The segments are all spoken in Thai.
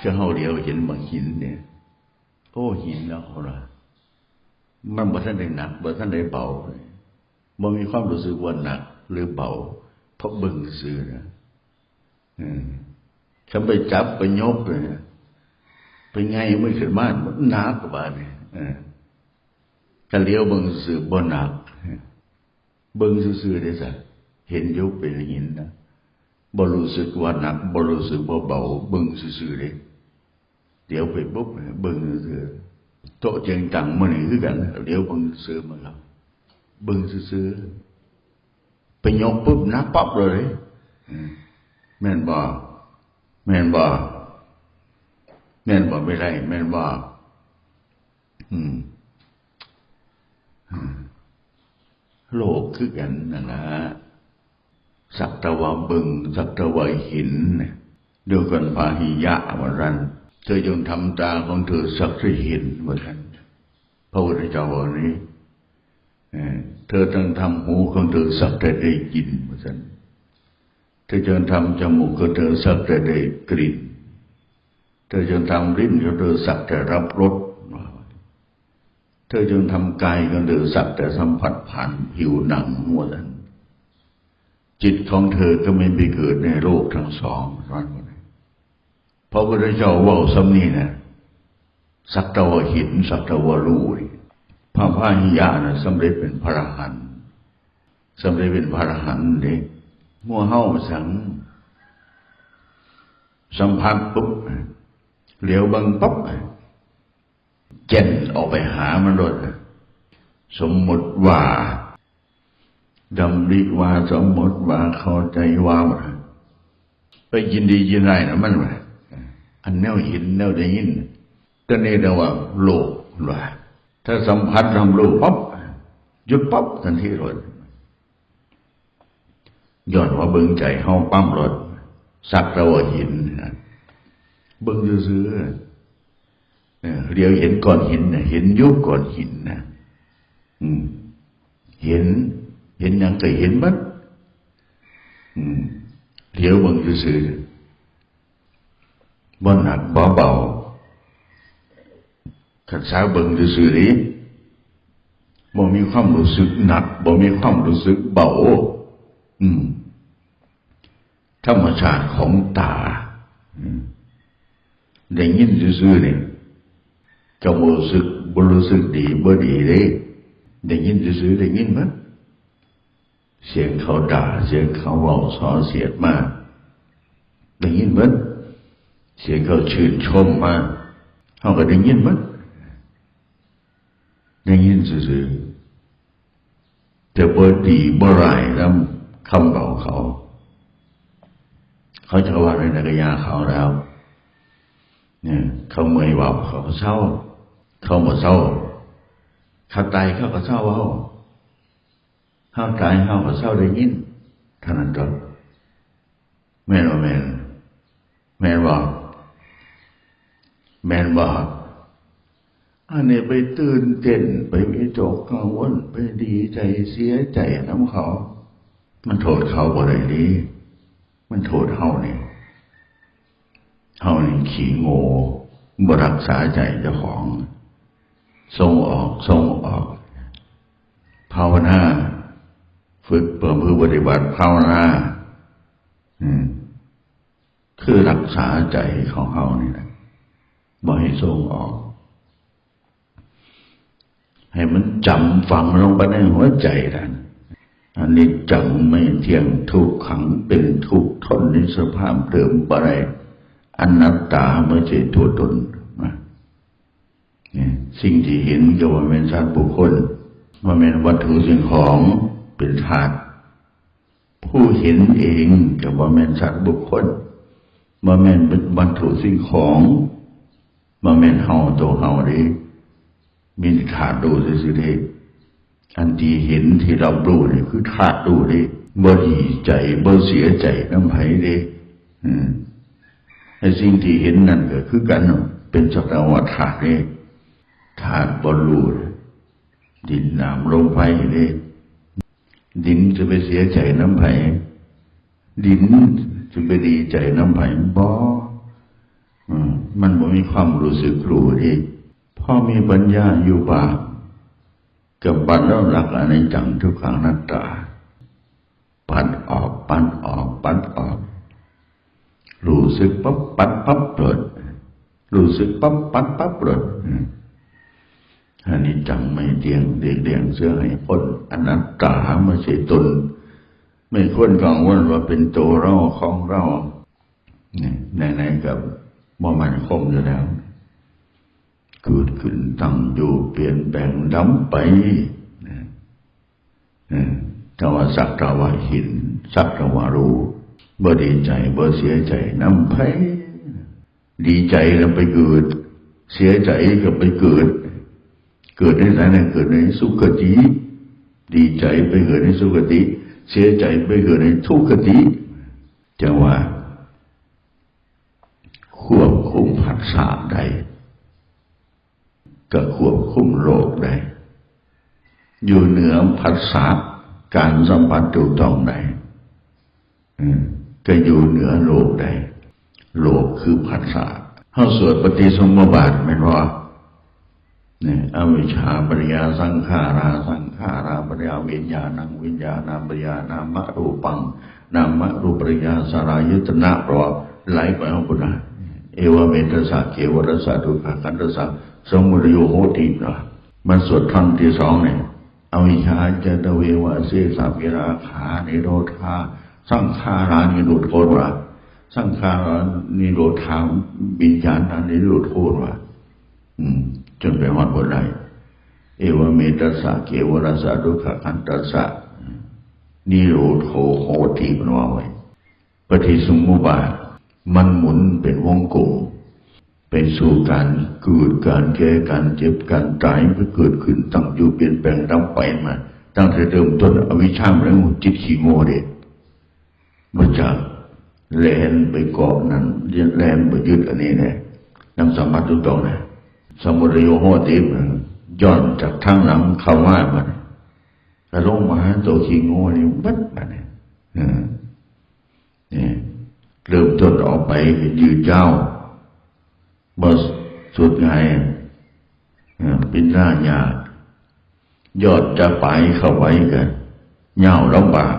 คือเฮาเดียวเห็นบางหินเนี่ย โอ้หินแล้วเอาละมันบ่ทันได้หนักบ่ทันได้เบาบ่มีความรู้สึกว่าหนัก หรือเบาเพราะบิ่งซื่อนะอืมฉันไปจับไปยกเลยไปไงไม่ขึ้นมามันหนักกว่าบาดนี่เออถ้าเลี้ยวเบิ่งซื่อบ่หนักเบิ่งซื่อๆได้ซะเห็นยุบเป็นหินนะบ่รู้สึกว่าหนักบ่รู้สึกว่าเบาเบิ่งซื่อๆเด้ เดี๋ยวไปปุ๊บเบิ่งซื่อโตะเจียงตังมันนี่คือกัน เดี๋ยวเบิ่งซื่อมันแล้วเบิ่งซื่อๆไปยกปุ๊บนักปั๊บเลยแม่นบ่แม่นบ่แม่นบ่ไม่ได้แม่นบ่อืมโลกคือกันนะนะสักตะวันบึง สักตะวันหินเดียวกันพาหิยะวันรัน เธอจงทำตาของเธอสักที่หินเหมือนกันพระพุทธเจ้าวันนี้เธอต้องทำหูของเธอสักแต่ได้ยินเหมือนกันเธอจงทำจมูกของเธอสักแต่ได้กลิ่น เธอจงทำลิ้นของเธอสักแต่รับรสเธอจงทำกายของเธอสักแต่สัมผัสผ่านผิวหนังหัวนั้นจิตของเธอก็ไม่ไปเกิดในโลกทั้งสองนั่นเองพ ระพุทธเจ้าว่าสำนีนะสักตะวหิน สักตะวรูพระพาหิยานะสำเร็จเป็นพระหันสำเร็จเป็นพระหันเด็กมัวเฮาสัง สัมผัสปุ๊บเหลียวบังปั๊บเจนออกไปหามันเลยสมมติว่าดำริว่าสมมติว่าเข้าใจว่าไปยินดียินไรนะมันว่า อันแนวเห็นแนวได้ยินก็นี่เรียกว่าโลกว่าถ้าสัมผัสทำโลกปั๊บหยุดปั๊บทันทีเลยย้อนว่าเบิ่งใจเฮาปั้มรถสักตะวหินเบิ่งซื้อเรียวเห็นก้อนหินนะเห็นยุบก้อนหินนะเห็น เห็นยังก็เห็นมัดเรียวเบิ่งซื้อ บ่หนักบ่เบาขันสาเบิ่งซื่อนี้บ่มีความรู้สึกหนักบ่มีความรู้สึกเบาอืม ธรรมชาติของตาได้ยินซื่อเนี่ยก็บ่รู้สึกบ่รู้สึกดีบ่ดีเลยได้ยินซื่อได้ยินมั้ยเสียงเขาด่า เสียงเขาเว้าสอเสียดมากได้ยินมั้ย เสียงเขาชื่นชมมาเขาก็ได้ยินมั้ยได้ยินซื่อแต่บ่ดีบ่ร้ายแล้วคำเบาเขา เขาจะว่าในนักยาเขาแล้ว เนี่ย เขาเมื่อยว่าเขาเศร้า เขาหมดเศร้าเขาตายเขาก็เศร้าเอาเขาตายเขาก็เศร้าได้ยินเท่านั้นจบแม่นว่าแม่นแม่นว่า แม่นว่าอันนี้ไปตื่นเต้นไปวิจกกังวลไปดีใจเสียใจน้ำเขา มันโทษเขาบ่ได้ดีมันโทษเฮาเนี่ยเฮานี่ขี้โง่บ่รักษาใจเจ้าของส่งออกส่งออก ภาวนาฝึกเปิดมือปฏิบัติภาวนาคือรักษาใจของเฮานี่แหละ บ่ให้ส่งออก ให้มันจำฝังลงไปในหัวใจท่นอันนี้จังไม่เที่ยงทุกขังเป็นทุกทนในสภาพเดิมบะไรอนัตตาไม่ใช่ตัวตนมาสิ่งที่เห็นก็ว่าเป็นสัตว์บุคคลว่าเป็นวัตถุสิ่งของเป็นธาตุผู้เห็นเองก็ว่าเป็นสัตว์บุคคลว่าเป็นวัตถุสิ่งของ ว่าเป็นเฮาตัวเฮาดีมีธาตุดูสิเดอันที่เห็นที่เราดูนี่คือธาตุดูดิบ่ดีใจบ่เสียใจน้ำไผ่ดิอืมไอ้สิ่งที่เห็นนั่นก็คือกันเป็นสภาวะธาตุนี่ธาตุบอลูดินน้ำลมไฟนี่ดินจะไปเสียใจน้ำไผ่ดินจะไปดีใจน้ำไผ่บ่ มันบ่มีความรู้สึกรู้ดิพ่อมีปัญญาอยู่บ้างกับปัดแล้วหลักอะไรจังทุกขังนัตตา ปัดออกปัดออกปัดออกรู้สึกปั๊บปัดปั๊บเปิดรู้สึกปั๊บปัดปั๊บเปิดอันนี้จังไม่เดียงเดียงเดียงเสื้อให้พ้นอนัตตาไม่ใช่ตน ไม่ควรกังวลว่าเป็นตัวเราของเราไหนๆกับ บ่มันคมอยู่แล้วเกิดขึ้นตั้งอยู่เปลี่ยนแปลงดำไปถ้าว่าสักแต่ว่าห็นสักแต่ว่ารู้บ่ดีใจบ่เสียใจน้ำไผดีใจก็ไปเกิด เสียใจก็ไปเกิด เกิดในไหนเกิดในสุขติ ดีใจไปเกิดในสุขติ เสียใจไปเกิดในทุกขติจะว่าคว บคุมผัสสะได้ก็ควบคุมโลกได้ อยู่เหนือผัสสะการสัมผัสถูกต้องได้ก็อยู่เหนือโลกได้โลกคือผัสสะเข้าสวดปฏิสมบาทไม่รอเนี่ยอวิชชาปริยาสังขาราสังขาราปริยาวิญญาณังวิญญาณังปริยานามะรูปังนามะรูปริยาสารายุตนะรอไหลไปของพุทธะ เอวเมตสะเกวรสะทุกขันตสะสมุทโยโหตินะมันสวดท่อนที่สองเนี่ยอวิชาจะตเววะเสสาวิราขานิโรธาสังขารานิโรธโทษวะสังขารานิโรธาบิญญาณานิโรธโทษวะอืมจนไปหอดบนไดเอวเมตสะเกวรสะทุกขันตสะนิโรธโหติมันว่าไว้ปฏิสมุบาท มันหมุนเป็นวงกลมไปสู่การเกิดการแก่การเจ็บการตายมันเกิดขึ้นตั้งอยู่เปลี่ยนแปลงตั้งไปมา ตั้งแต่เริ่มต้นอวิชชาแล้วจิตขี้โง่เด็ดมาจากแลนไปเกาะนั้นแลนไปยึดอันนี้นี่ยนำสมบัติทุกตรงนะสมุทรโยโหติมันย้อนจากทางหลังเข้ามามันกระลงมาตัวขี้โง่นี่บัดมาเนี่ยเนี่ย เริ่มต้นออกไปยืดเจ้าบสสุดไงเป็นหน้ายากยอดจะไปเข้าไว้กันเงาลำบาก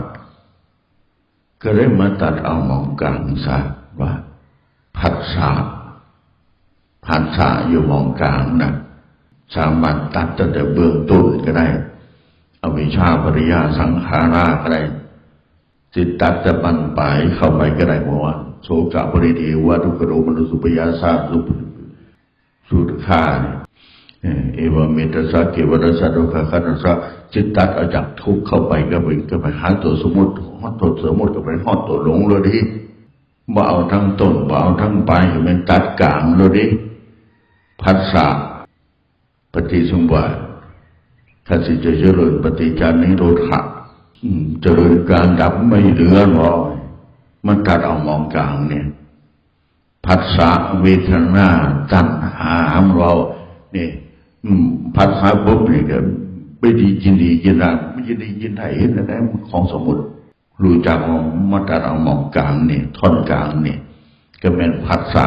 ก็เลยมาตัดเอามองกลางซะว่าผัสสะผัสสะอยู่มองกลางนะสามารถตัดตั้งแต่เบื้องต้นก็ได้ อวิชชาปริยาสังขาราก็ได้ จิตตัดจะบันไปเข้าไปก็ได้เพราะว่าโสกะปริเทวะทุกขโรมนุสุปยาสาสุสุดขาเอวเมตสะเกวรสะโุขคันสะจิตตัดเอาจากทุกเข้าไปก็ไปก็ไปหาตัวสมุติหอดตัวสมุติก็ไปหอดตัวหลงเลยดิบ่เอาทั้งต้นบ่เอาทั้งปลายก็เป็นตัดกลางเลยดิพัสสะปฏิสมบัติถ้าสิจะเจริญปฏิจานิโรธะ เจริญการดับไม่เหลือรอกมันตัดเอามองกลางเนี่ยผัสสะเวทนาตัณหาของเราเนี่ยผัสสะปุ๊บเนี่ยไม่ดียินดียินร้าไม่ยินดียินไทยเห็นอะไรของสมุติรู้จักของมาตัดเอามองกลางเนี่ยท่อนกลางเนี่ยก็เป็นผัสสะ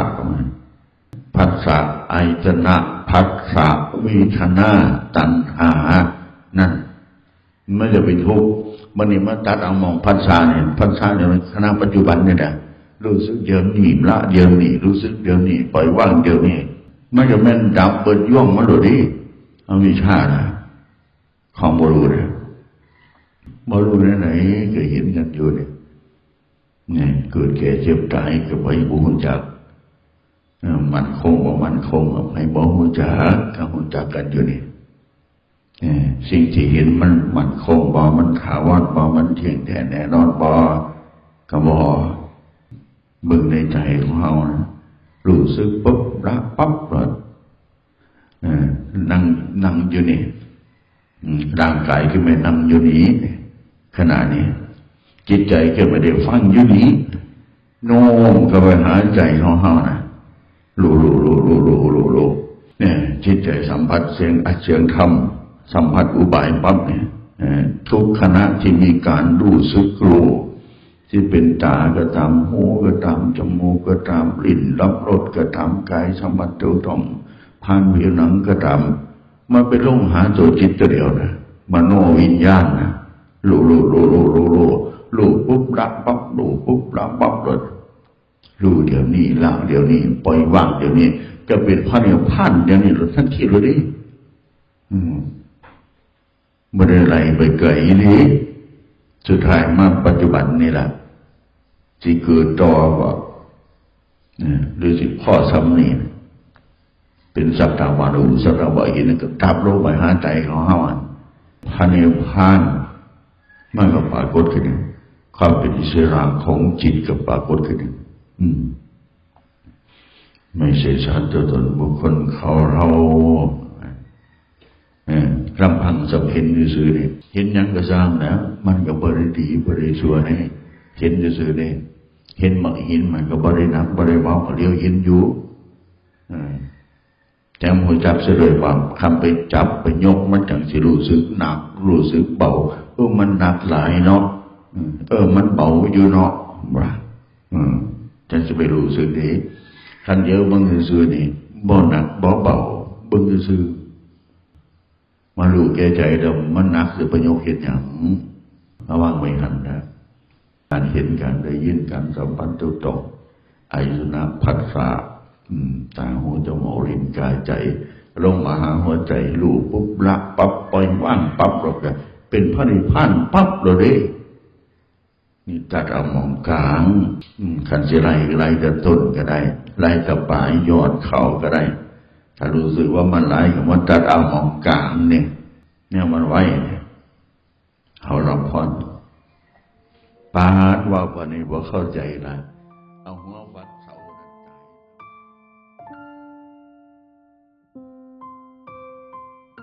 ผัสสะไอตนะผัสสะเวทนาตัณหานั่น ไม่จะเป็นทุกข์มันนี่มาตัดเอามองพันษาเนี่ยพันษาเนี่ยคณะปัจจุบันเนี่ยนะรู้สึกเดี๋ยวนี้ละเดี๋ยวนี้รู้สึกเดี๋ยวนี้ปล่อยว่างเดี๋ยวนี้ไม่จะแม่นดับเปิดย่องมาหรือดิเอาวิชานะของบรูเนี่ยบรูไหนไหนก็เห็นกันอยู่เนี่ยเนี่ยเกิดแก่เจ็บตายก็ไปบุญจักมันคงว่ามันคงให้บอกหุจักก็หุจักกันอยู่นี่ สิ่งที่เห็นมันมันคงบอมันถาวรบอมันเที่ยงแท้แน่นอนบอก็บอบึงในใจของเรานะรู้สึกปุ๊บรักปั๊บเลยนั่งนั่งอยู่นี่ร่างกายก็ไม่นั่งอยู่นี้ขณะนี้ จิตใจก็ไม่ได้ฟังอยู่นี้โน้มก็ไปหาใจของเรานะรู้รู้รู้รู้รู้รู้รู้เนี่ยจิตใจสัมผัสเสียงอัเสียงธรรม สัมผัสอุบายปั๊บเนี่ยทุกขณะที่มีการรู้สึกรู้ที่เป็นตาก็ตามหูก็ตามจมูกก็ตามลิ้นรับรสก็ตามกายสัมผัสตัวต้องผ่านผิวหนังก็ตามมันเป็นลงหาตัวจิตตัวเดียวนะมโนวิญญาณนะรู้รู้รู้รู้รู้รู้รู้ปุ๊บรับปั๊บรู้ปุ๊บรับปั๊บเลยรู้เดี๋ยวนี้ละเดี๋ยวนี้ปล่อยวางเดี๋ยวนี้ จะเป็นพระเนียพันเดี๋ยวนี้เราท่านคิดเลยดิอืม ไม่ได้ไรไปเกยนี้สุดท้ายมาปัจจุบันนี่แหละที่เกิดต่อว่าหรือสิพ่อสำนีเป็นสัตว์วารุสัตว์วาอินก็ทับโลกไปหาใจของห้าวันพระเนพานมันก็ปรากฏขึ้นความเป็นอิสระของจิตก็ปรากฏขึ้นอืมไม่ใช่สัตว์ตัวตนบุคคลเขาเรา ลำพังสำเห็นซื่อๆนี่เห็นยังก็สร้างนะมันก็บริดีบริชัวนี่เห็นซื่อๆนี่เห็นมาเห็นมันก็บริหนักบริเบาเรียวเห็นอยู่แต่หัวจับเสด็จว่าคำไปจับไปยกมันจังสิรู้สึกหนัก รู้สึกเบาเออมันหนักหลายเนาะเออ มันเบาอยู่เนาะบ่าจังจะไปรู้สึกดีคันเดียวเบิ่งซื่อนี่บ่หนักบ่เบาบิ่งซื่อ มารู้แก่ใจดิมมันหนักหรือประโยคเห็นอย่างระวังไว้หันนะการเห็นการได้ยินการสัมพันธ์ตัวตรงอายุนะพัสสะตาหูจมูกลิ้นกายใจ ลงมาหาหัวใจรู้ปุ๊บละปั๊บปล่อยว่างปั๊บเราก็เป็นพระนิพพานปั๊บเราเด้นี่ตัดเอามองกลางขันสิไรไรแต่ต้นก็ได้ไรแต่ปลายยอดเขาก็ได้ ถ้ารู้สึกว่ามันไหลก็มันตัดเอามองกลางเนี่ย เนี่ยมันไว้เขารับพรปาดว่าปนี้ว่าเข้าใจละเอาหัว